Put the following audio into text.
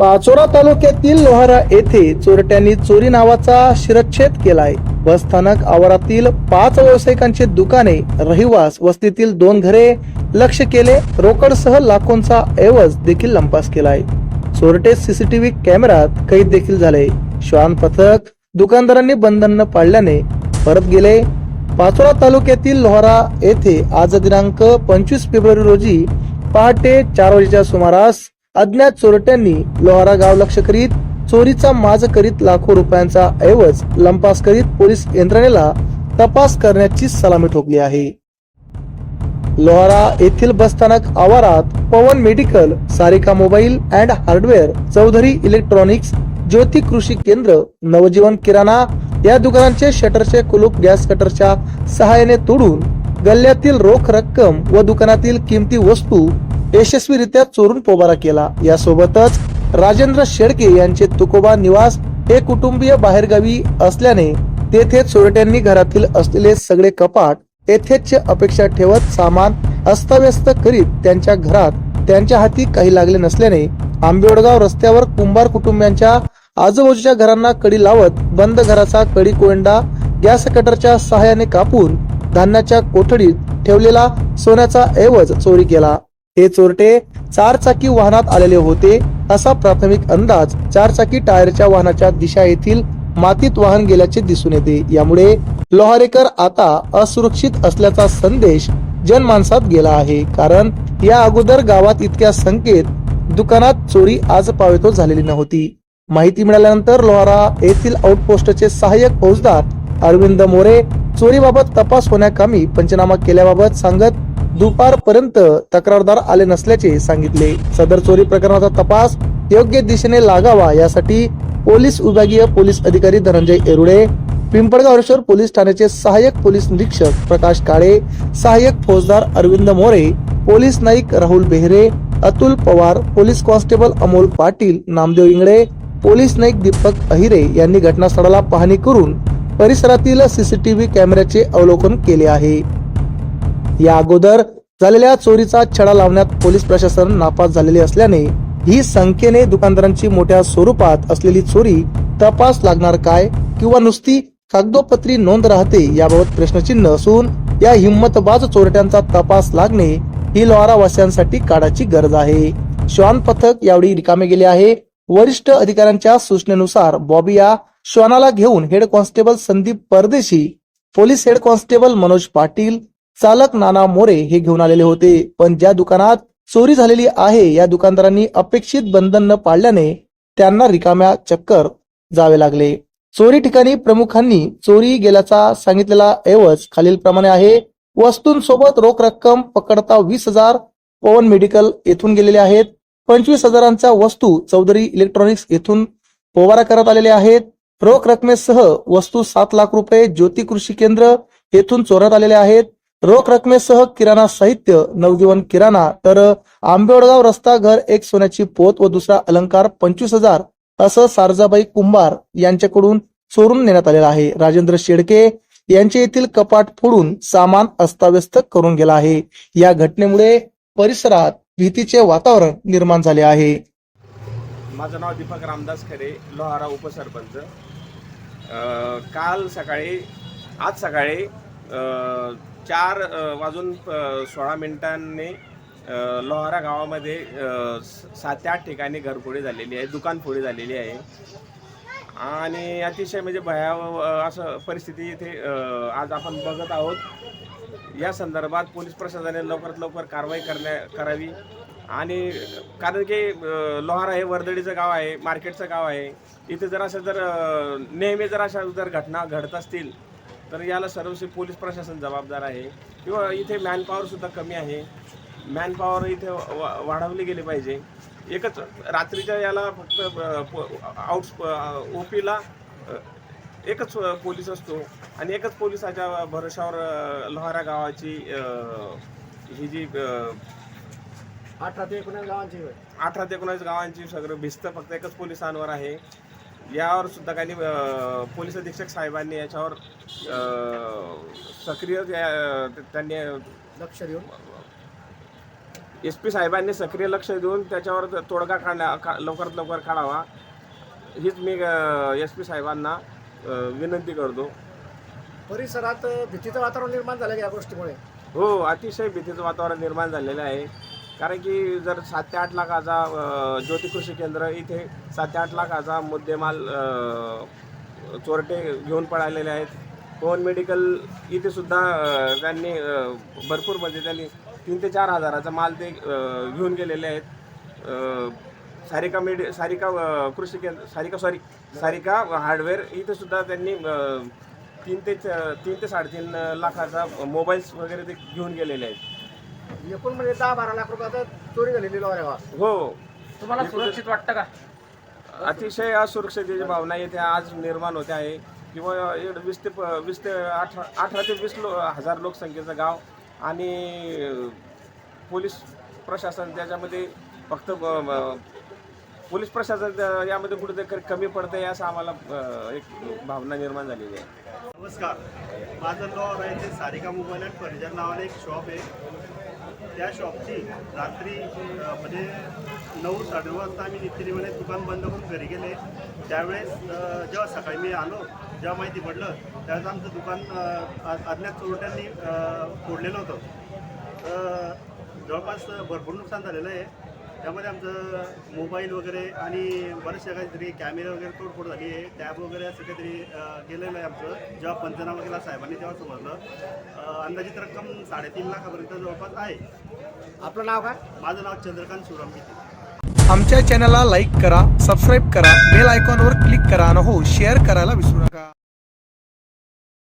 पाचोरा तालुक्यातील लोहारा येथे चोरट्यांनी चोरी नावाचा शिरच्छेद केलाय. बस स्थानक आवारातील पाच व्यावसायिकांची दुकाने रहिवास वस्तीतील दोन घरे लक्ष केले रोकडसह लाखोंचा ऐवज देखील लंपास केलाय. चोरटे सीसीटीव्ही कॅमेरात कैद देखील झाले. श्वान पथक दुकानदारांनी बंधन न पाळल्याने परत गेले. पाचोरा तालुक्यातील लोहारा येथे आज दिनांक पंचवीस फेब्रुवारी रोजी पहाटे चार वाजेच्या सुमारास अज्ञात चोरट्यांनी लोहारा गाव लक्ष करीत चोरीचा माज करीत लाखो रुपयांचा ऐवज लंपास करीत पोलीस यंत्रणेला तपास करण्याची सलामी ठोकली आहे. लोहारा येथील बसस्थानक आवारात Pawan medical Sarika mobile and hardware Chaudhari electronics Jyoti Krushi Kendra Navjeevan किराणा या दुकानांचे शटरचे कुलूप गॅस कटरच्या सहाय्याने तोडून गल्ल्यातील रोख रक्कम व दुकानातील किमती वस्तू यशस्वीरित्या चोरून पोबारा केला. यासोबतच राजेंद्र शेडके यांचे तुकोबा निवास हे कुटुंबीय बाहेरगावी असल्याने तेथे चोरट्यांनी घरातील असलेले सगळे कपाट येथेच अपेक्षा ठेवत सामान अस्ताव्यस्त करीत त्यांच्या घरात त्यांच्या हाती काही लागले नसल्याने आंबेवडगाव रस्त्यावर कुंभार कुटुंबियांच्या आजूबाजूच्या घरांना कडी लावत बंद घराचा कडी कोंडा गॅस कटरच्या सहाय्याने कापून धान्याच्या कोठडीत ठेवलेला सोन्याचा ऐवज चोरी केला. हे चोरटे चारचाकी वाहनात आलेले होते. असा प्राथमिक अंदाज चारचाकी टायरच्या वाहनाच्या दिशा येथील मातीत वाहन गेल्याचे दिसून येते. यामुळे लोहारेकर आता असुरक्षित असल्याचा संदेश जनमानसात गेला आहे. कारण या अगोदर गावात इतक्या संख्येत दुकानात चोरी आज पावेतो झालेली नव्हती. माहिती मिळाल्यानंतर लोहारा येथील आउटपोस्टचे सहाय्यक फौजदार अरविंद मोरे चोरीबाबत तपास होण्याकामी पंचनामा केल्याबाबत सांगत दुपारपर्यंत तक्रारदार आले नसल्याचे सांगितले. सदर चोरी प्रकरणाचा तपास योग्य दिशेने लागावा यासाठी पोलीस विभागीय पोलीस अधिकारी धनंजय एरुडे पिंपळगाव हरेश्वर पोलीस ठाण्याचे सहाय्यक पोलीस निरीक्षक प्रकाश काळे सहाय्यक फौजदार Arvind More police Naik Rahul Behere Atul Pawar police constable Amol Patil Namdev Ingale police Naik Deepak Ahire यांनी घटनास्थळाला पाहणी करून परिसरातील सीसीटीव्ही कॅमेऱ्याचे अवलोकन केले आहे. या अगोदर झालेल्या चोरीचा छडा लावण्यात पोलीस प्रशासन नापास झालेले असल्याने ही संख्येने दुकानदारांची मोठ्या स्वरूपात असलेली चोरी तपास लागणार काय किंवा नुसती कागदोपत्री नोंद राहते याबाबत प्रश्नचिन्ह असून या हिंमतबाज चोरट्यांचा तपास लागणे ही लोहारावासियांसाठी काळाची गरज आहे. श्वान पथक यावेळी रिकामे गेले आहे. वरिष्ठ अधिकाऱ्यांच्या सूचनेनुसार बॉबी या श्वानाला घेऊन head constable Sandeep Pardeshi police head constable Manoj Patil चालक नाना मोरे हे घेऊन आलेले होते. पण ज्या दुकानात चोरी झालेली आहे या दुकानदारांनी अपेक्षित बंधन न पाळल्याने त्यांना रिकाम्या चक्कर जावे लागले. चोरी ठिकाणी प्रमुखांनी चोरी गेल्याचा सांगितलेला ऐवज खालील प्रमाणे आहे. वस्तूंसोबत रोख रक्कम पकडता वीस हजार पवन मेडिकल येथून गेलेले आहेत. पंचवीस हजारांच्या वस्तू चौधरी इलेक्ट्रॉनिक्स येथून पोवारा करत आलेले आहेत. रोख रकमेसह वस्तू सात लाख रुपये ज्योती कृषी केंद्र येथून चोरत आलेले आहेत. रोख रकमेसह किराणा साहित्य नवजीवन किराणा तर आंबेवडगाव रस्ता घर एक सोन्याची पोत व दुसरा अलंकार पंचवीस हजार असं सारजाबाई कुंभार यांच्याकडून चोरून नेण्यात आलेलं आहे. राजेंद्र शेडके यांचे येथील कपाट फोडून सामान अस्ताव्यस्त करून गेला आहे. या घटनेमुळे परिसरात भीतीचे वातावरण निर्माण झाले आहे. माझं नाव दीपक रामदास खरे लोहारा उपसरपंच. काल सकाळी आज सकाळी चार वाजून सोळा मिनिटांनी लोहारा गावामध्ये सात आठ ठिकाणी घरफोडी झालेली आहे दुकानफोडी झालेली आहे. आणि अतिशय म्हणजे भयावह असं परिस्थिती इथे आज आपण बघत आहोत. या संदर्भात पोलीस प्रशासनाने लवकरात लवकर कारवाई करण्या करावी. आणि कारण की लोहारा हे वर्दळीचं गाव आहे मार्केटचं गाव आहे. इथे जर असं जर नेहमी जर अशा जर घटना घडत असतील तर याला सर्वस्वी पोलीस प्रशासन जबाबदार आहे. किंवा इथे मॅनपॉवरसुद्धा कमी आहे. मॅनपॉवर इथे वा वाढवली गेली पाहिजे. एकच रात्रीच्या याला फक्त आउट ओ पीला एकच पोलीस असतो. आणि एकच पोलिसाच्या भरोशावर लोहारा गावाची ही जी अठरा ते एकोणीस गावांची अठरा ते एकोणीस गावांची सगळं भिस्त फक्त एकच पोलिसांवर आहे. यावर सुद्धा काही पोलीस अधीक्षक साहेबांनी याच्यावर सक्रिय त्या- त्यांनी लक्ष देऊन? एस पी साहेबांनी सक्रिय लक्ष देऊन त्याच्यावर तोडगा काढण्या का लवकरात लवकर काढावा. हीच मी एस पी साहेबांना विनंती करतो. परिसरात भीतीचं वातावरण निर्माण झालं या गोष्टीमुळे? हो अतिशय भीतीचं वातावरण निर्माण झालेलं आहे. कारण की जर सात ते आठ लाखाचा ज्योती कृषी केंद्र इथे सात ते आठ लाखाचा मुद्देमाल चोरटे घेऊन पळालेले आहेत. पवन मेडिकल इथे सुद्धा त्यांनी भरपूर म्हणजे त्यांनी तीन ते चार हजाराचा माल ते घेऊन गेलेले आहेत. सारिका मेडि सारिका कृषी केंद्र सारिका सॉरी सारिका हार्डवेअर इथे सुद्धा त्यांनी तीन ते च- तीन ते साडेतीन लाखाचा मोबाईल्स वगैरे ते घेऊन गेलेले आहेत. एकूण म्हणजे दहा बारा लाख रुपयाचा चोरी झालेली लोहारा गावात हो. तुम्हाला सुरक्षित वाटतं का? अतिशय असुरक्षतेची भावना येथे आज निर्माण होते आहे. किंवा एवढं वीस ते प- वीस ते अठरा अठरा ते वीस लो हजार लोकसंख्येचं गाव आणि पोलीस प्रशासन त्याच्यामध्ये फक्त ब- ब- पोलीस प्रशासन त्या- यामध्ये कुठेतरी कमी पडतं आहे असं आम्हाला अं, एक भावना निर्माण झालेली आहे. नमस्कार. माझं नाव आहे ते सारिका मोबाईल अँड फर्निचर नावाने एक शॉप आहे. त्या शॉपची रात्री म्हणजे नऊ साडे वाजता आम्ही नित्यनिवाने दुकान बंद करून घरी गेले. त्यावेळेस जेव्हा सकाळी मी आलो जेव्हा माहिती पडलं त्यावेळेस आमचं दुकान अज्ञात चोरट्यांनी फोडलेलं होतं. जवळपास भरपूर नुकसान झालेलं आहे. त्यामध्ये आमचं मोबाईल वगैरे आणि बरेचशा काहीतरी कॅमेरे वगैरे तोडफोड झाली आहे. टॅब वगैरे असं काहीतरी गेलेलं आहे आमचं. जेव्हा पंचनामा केला साहेबांनी तेव्हा समजलं. अंदाजित रक्कम साडेतीन लाखापर्यंत जवळपास आहे. आपलं नाव काय? माझं नाव चंद्रकांत गीते आमच्या चॅनलला लाईक करा सबस्क्राईब करा बेल आयकॉनवर क्लिक करा आणि हो शेअर करायला विसरू नका.